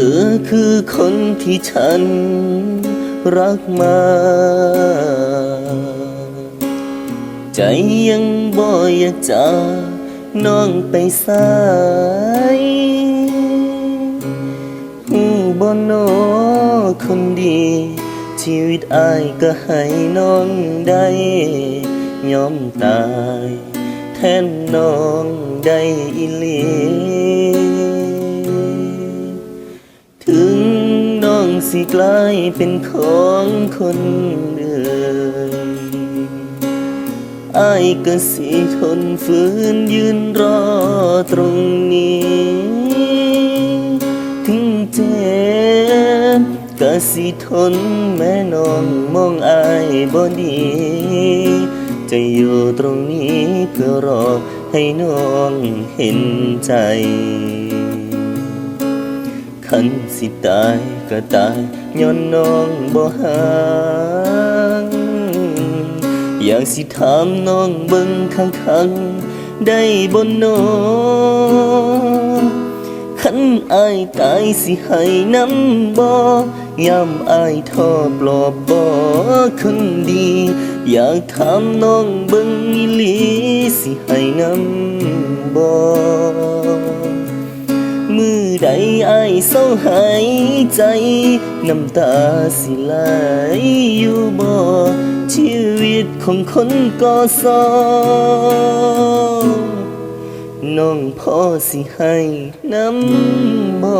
อคือคนที่ฉันรักมา ใจยังบ่อยากจากน้องไปสายหูบ่นอคนดี ชีวิตอายก็ให้น้องได้ยอมตาย แทนน้องได้อีหลี สิกลายเป็นของคนอื่นอายก็สิทนฝืนยืนรอตรงนี้ ถึงเจ็บก็สิทนแม่น้องมองอายบ่ดี จะอยู่ตรงนี้เพื่อรอให้น้องเห็นใจ คันสิตายก็ตายย้อนน้องบ่ห่างอยากสิถามน้องเบิ่งข้างๆได้บ่น้อคันอายตายสิให้น้ำบ่ยามอายท้อปลอบบ่คนดี อยากถามน้องเบิ่งอีหลีสิให้น้ำบ่ อใดอายเศร้าหายใจ น้ำตาสิไหลอยู่บ่ชีวิตของคนก่อสร้างน้องพ่อสิให้น้ำบ่